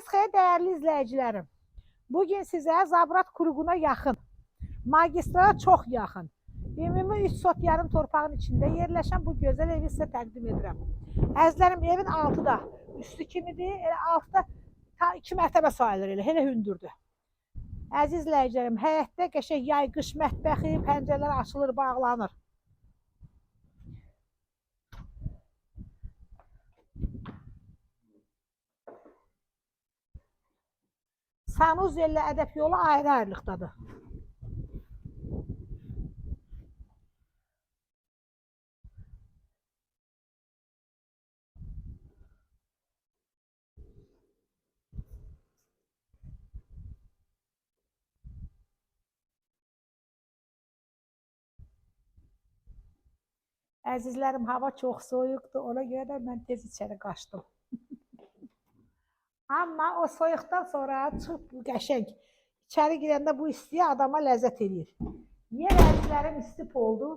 Sabahınız xeyir değerli izleyicilerim. Bugün size Zabrat Kuruğuna yakın, magistrala çok yakın, ümumi 3 sot yarım torpağın içinde yerleşen bu güzel evi size təqdim edirəm. Əzlərim evin altıda, üstü kimidir, elə altıda ta 2 mərtəbə sayılır elə, elə hündürdür. Əziz izləyicilərim, həyətdə qəşəng yay qış mətbəxi, pəncərələr açılır, bağlanır. Sanuzelle Ədəb yolu ayrı ayrılıqdadır. Əzizlərim, hava çox soyuqdur. Ona görə də mən tez içəri qaçdım. Amma o soyuqdan sonra çox qəşəng. İçəri girəndə bu istiyə adama ləzzət eləyir. Yer əzizlərim istif oldu.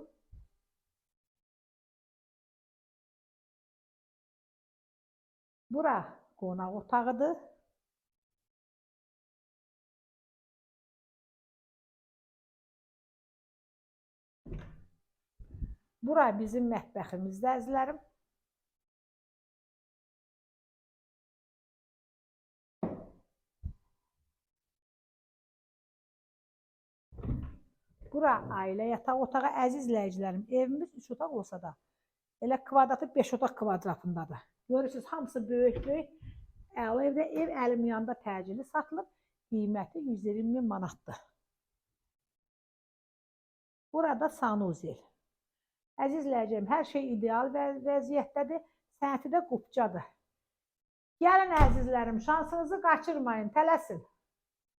Bura qonaq otağıdır. Bura bizim mətbəximizdir əzizlərim. Bura ailə yataq otağı əziz izləyicilərim. Evimiz 3 otaq olsa da elə kvadratı 5 otaq kvadratındadır. Görürsüz hamısı böyük-böyük. Əla evdə ev əlim yanında təcili satılıb. Qiyməti 120 min manatdır. Burada sanuzel. Əziz izləyicilərim, hər şey ideal vəz vəziyyətdədir. Sənəti də qupcadır. Gəlin əzizlərim, şansınızı qaçırmayın, tələsin.